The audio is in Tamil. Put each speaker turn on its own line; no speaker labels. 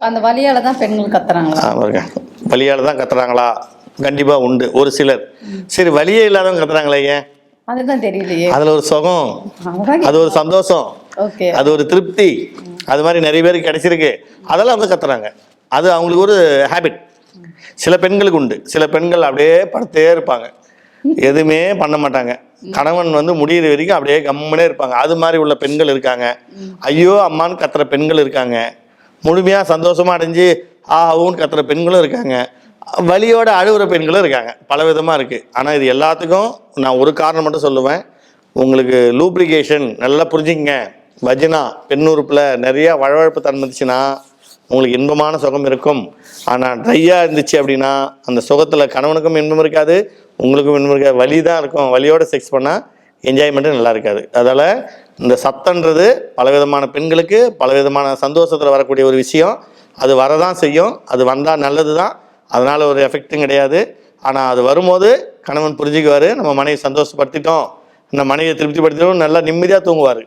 அந்த வலியால தான் பெண்கள் கத்துறாங்களா?
பாருங்க. வலியால் தான் கத்துறாங்களா? கண்டிப்பாக உண்டு. ஒரு சிலர். சரி வலியே இல்லாதவங்க கத்துறாங்களே ஏன்?
அதுதான் தெரியலையே.
அதில் ஒரு சுகம். அது ஒரு சந்தோஷம்.
ஓகே.
அது ஒரு திருப்தி. அது மாதிரி நிறைய பேருக்கு கிடைச்சிருக்கு. அதெல்லாம் அவங்க கத்துறாங்க. அது அவங்களுக்கு ஒரு ஹேபிட் சில பெண்களுக்கு உண்டு. சில பெண்கள் அப்படியே படுத்தே இருப்பாங்க. எதுவுமே பண்ண மாட்டாங்க. கணவன் வந்து முடியிற வரைக்கும் அப்படியே கம்முனே இருப்பாங்க. அது மாதிரி உள்ள பெண்கள் இருக்காங்க. ஐயோ அம்மான்னு கத்துற பெண்கள் இருக்காங்க. முழுமையாக சந்தோஷமாக அடைஞ்சு ஆகவும் கத்துற பெண்களும் இருக்காங்க. வழியோட அழுகுற பெண்களும் இருக்காங்க. பல விதமாக இருக்குது ஆனால் இது எல்லாத்துக்கும் நான் ஒரு காரணம் மட்டும் சொல்லுவேன். உங்களுக்கு லூப்ளிகேஷன் நல்லா புரிஞ்சுக்கங்க. வஜினா பெண் உறுப்பில் நிறையா வழவழப்பு தன்மை உங்களுக்கு இன்பமான சுகம் இருக்கும். ஆனால் ட்ரையாக இருந்துச்சு அப்படின்னா அந்த சுகத்தில் கணவனுக்கும் இன்பம் இருக்காது. உங்களுக்கும் இன்பம் இருக்காது. வலி தான் இருக்கும். வலியோட செக்ஸ் பண்ணால் என்ஜாய்மெண்ட்டு நல்லா இருக்காது. அதால் இந்த சத்தன்றது பலவிதமான பெண்களுக்கு பலவிதமான சந்தோஷத்தில் வரக்கூடிய ஒரு விஷயம். அது வரதான் செய்யும். அது வந்தால் நல்லது தான் அதனால் ஒரு எஃபெக்ட்டும் கிடையாது. ஆனால் அது வரும்போது கணவன் புரிஞ்சுக்குவார். நம்ம மனைவி சந்தோஷப்படுத்திட்டோம். இந்த மனைவியை திருப்திப்படுத்திட்டோம் நல்லா நிம்மதியாக தூங்குவார்.